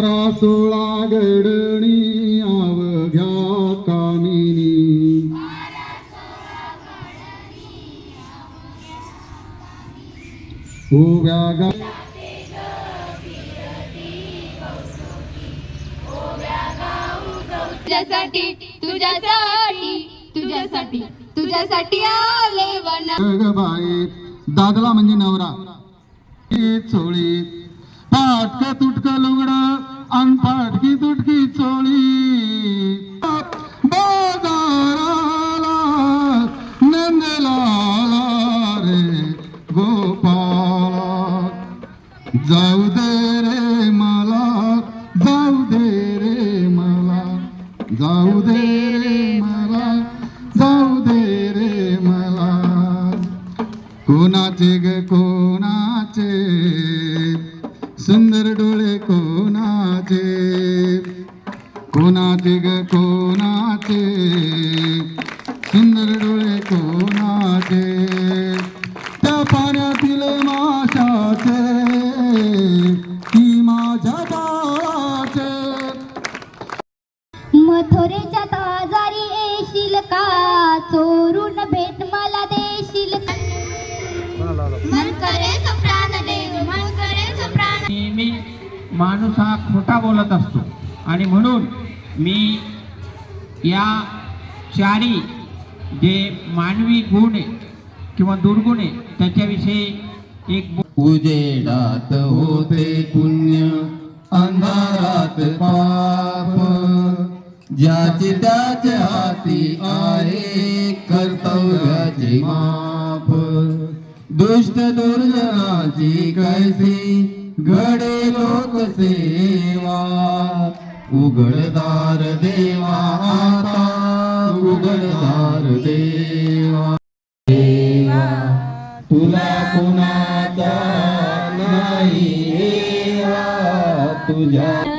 बारा सोळा गडणी अवघ्या कामिनी. उभ्या गा तुझ्यासाठी तुझ्यासाठी तुझ्यासाठी तुझ्यासाठी आले वना. बाई दादला म्हणजे नवरा. चोळी. फाटक तुटक लुगड जाऊ दे रे मला जाऊ दे रे मला जाऊ दे रे मला जाऊ दे रे मला. कोणाचे ग कोणाचे? सुंदर डोळे कोणाचे? कोणाचे ग कोणाचे? सुंदर डोळे कोणाचे? येशील का? चोरून भेट मला देशील मन करे प्राण देव मन करे प्राण. नेहमी माणूस हा खोटा बोलत असतो. आणि म्हणून मी या चारी जे मानवी गुण आहे किंवा दुर्गुण आहे त्याच्याविषयी एक उजेडात होते पुण्य अंधारात पाप. ज्याचे त्याचे हाती आहे कर्तव्याचे माप. दुष्ट दुर्जनाची कैसी घडे लोक सेवा. उघडदार देवा आता उघडदार देवा. देवा तुला कुणाचा नाही तुझ्या